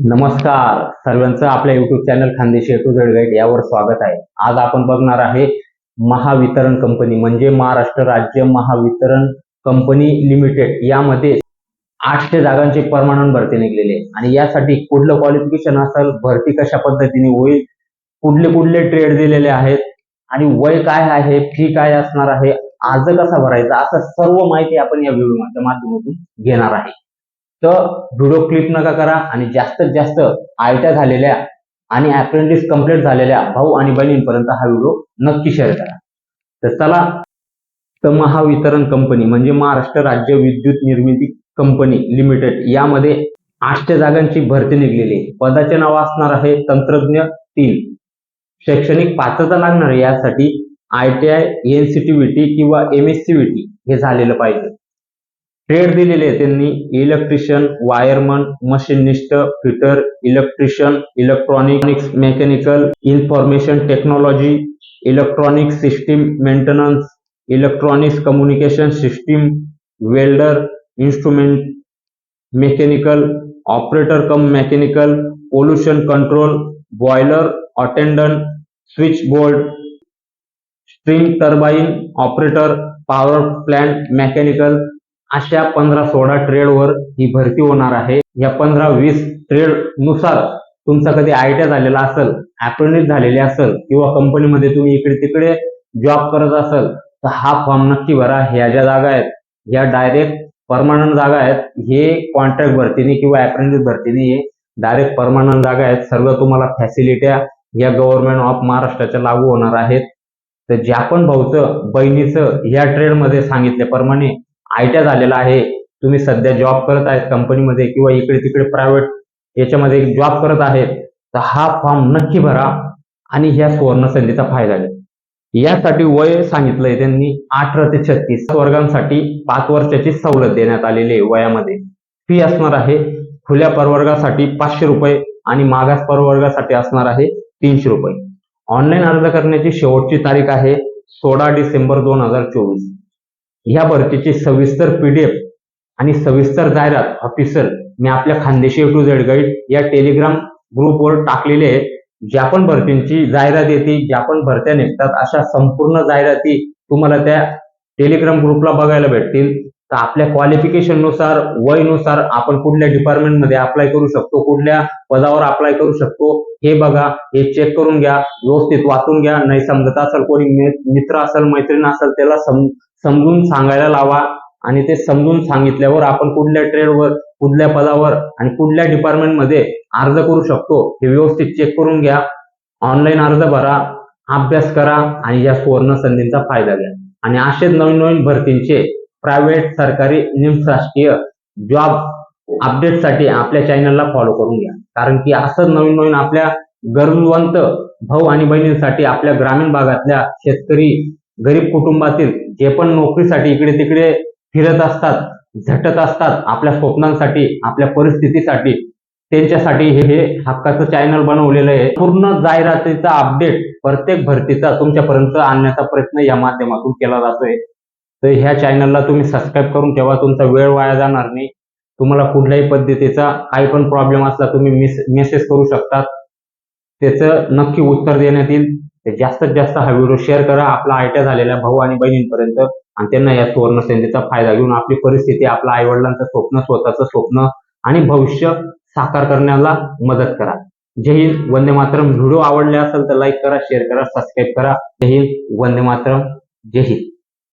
नमस्कार. सर्वांचं आपल्या YouTube channel Khandeshi to Z guide यावर स्वागत आहे. आज आपण बघणार आहे महावितरण कंपनी म्हणजे महाराष्ट्र राज्य महावितरण कंपनी लिमिटेड. यामध्ये आठशे जागांची परमानंट भरती निघलेली आहे. आणि यासाठी कुठलं क्वालिफिकेशन असेल भरती कशा पद्धतीने होईल कुठले कुठले ट्रेड दिलेले आहेत आणि वय काय आहे फी काय असणार आहे अर्ज कसा भरायचा असं सर्व माहिती आपण या व्हिडिओच्या माध्यमातून घेणार आहे. तर व्हिडिओ क्लिक नका करा आणि जास्तीत जास्त आयट्या झालेल्या आणि अप्रेंटिस कंप्लीट झालेल्या भाऊ आणि बहिणींपर्यंत हा व्हिडिओ नक्की शेअर करा. तर चला तर महावितरण कंपनी म्हणजे महाराष्ट्र राज्य विद्युत निर्मिती कंपनी लिमिटेड यामध्ये आठशे जागांची भरती निघलेली आहे. पदाचे नाव असणार आहे तंत्रज्ञ तीन. शैक्षणिक पात्रता लागणार आहे यासाठी I T I N C T V T किंवा M S C V T हे झालेलं पाहिजे. ट्रेड दिलेले आहे. त्यांनी electrician wireman machinist fitter electrician electronics mechanical information technology electronic system maintenance electronics communication system welder instrument mechanical operator cum mechanical pollution control boiler attendant switch board stream turbine operator power plant mechanical अशा पंधरा सोळा ट्रेडवर ही भरती होणार आहे. या पंधरा वीस ट्रेडनुसार तुमचा कधी आयटीआय झालेला असेल अप्रेंटिस झालेले असेल किंवा कंपनीमध्ये तुम्ही इकडे तिकडे जॉब करत असेल तर हा फॉर्म नक्की भरा. ह्या ज्या जागा आहेत या डायरेक्ट परमानंट जागा आहेत हे कॉन्ट्रॅक्ट भरतीने किंवा अप्रेंटिस भरतीने हे डायरेक्ट परमानंट जागा आहेत. सर्व तुम्हाला फॅसिलिट्या या गव्हर्नमेंट ऑफ महाराष्ट्राच्या लागू होणार आहेत. तर ज्या पण भाऊचं बहिणीचं या ट्रेडमध्ये सांगितल्याप्रमाणे आयट्या झालेला आहे. तुम्ही सध्या जॉब करत आहेत कंपनीमध्ये किंवा इकडे तिकडे प्रायव्हेट याच्यामध्ये जॉब करत आहेत तर हा फॉर्म नक्की भरा आणि ह्या सुवर्ण संधीचा फायदा घ्या. यासाठी वय सांगितलंय त्यांनी अठरा ते छत्तीस वर्गांसाठी पाच वर्षाची सवलत देण्यात आलेली आहे वयामध्ये. फी असणार आहे खुल्या परवर्गासाठी पाचशे रुपये आणि मागास परवर्गासाठी असणार आहे तीनशे रुपये. ऑनलाईन अर्ज करण्याची शेवटची तारीख आहे सोळा डिसेंबर दोन हजार चोवीस. ह्या भरतीची सविस्तर पीडीएफ आणि सविस्तर जाहिरात ऑफिसर मी आपल्या खानदेशी टू झेड गाईड या टेलिग्राम ग्रुपवर टाकलेले आहेत. ज्या पण भरतींची जाहिरात येते ज्या पण भरत्या निघतात अशा संपूर्ण जाहिराती तुम्हाला त्या टेलिग्राम ग्रुपला बघायला भेटतील. तर आपल्या क्वालिफिकेशननुसार वयनुसार आपण कुठल्या डिपार्टमेंटमध्ये अप्लाय करू शकतो कुठल्या पदावर अप्लाय करू शकतो हे बघा हे चेक करून घ्या व्यवस्थित वाचून घ्या. नाही समजत असेल कोणी मित्र असेल मैत्रीण असेल त्याला सम समजून सांगायला लावा आणि ते समजून सांगितल्यावर आपण कुठल्या ट्रेडवर कुठल्या पदावर आणि कुठल्या डिपार्टमेंटमध्ये अर्ज करू शकतो हे व्यवस्थित चेक करून घ्या. ऑनलाईन अर्ज भरा अभ्यास करा आणि या सुवर्ण संधींचा फायदा घ्या. आणि असेच नवीन नवीन भरतींचे प्रायव्हेट सरकारी निमशासकीय जॉब अपडेटसाठी आपल्या चॅनलला फॉलो करून घ्या. कारण की असं नवीन नवीन आपल्या गरजवंत भाऊ आणि बहिणींसाठी आपल्या ग्रामीण भागातल्या शेतकरी गरीब कुटुंबातील जे पण नोकरीसाठी इकडे तिकडे फिरत असतात झटत असतात आपल्या स्वप्नांसाठी आपल्या परिस्थितीसाठी त्यांच्यासाठी हे हक्काचं चॅनल बनवलेलं आहे. पूर्ण जाहिरातीचा अपडेट प्रत्येक भरतीचा तुमच्यापर्यंत आणण्याचा प्रयत्न या माध्यमातून केला जातोय. तर ह्या चॅनलला तुम्ही सबस्क्राईब करून ठेवा तुमचा वेळ वाया जाणार नाही. तुम्हाला कुठल्याही पद्धतीचा काही पण प्रॉब्लेम असला तुम्ही मेसेज करू शकतात. त्याचं नक्की उत्तर देण्यात येईल. ते जास्तीत जास्त हा व्हिडिओ शेअर करा. आपला आयट्या झालेल्या भाऊ आणि बहिणींपर्यंत आणि त्यांना या सुवर्ण संधीचा फायदा घेऊन आपली परिस्थिती आपल्या आईवडिलांचं स्वप्न स्वतःचं स्वप्न आणि भविष्य साकार करण्याला मदत करा. जय हिंद वंदे मातरम. व्हिडिओ आवडले असेल तर लाईक करा शेअर करा सबस्क्राईब करा. जय हिंद वंदे मातरम. जय हिंद.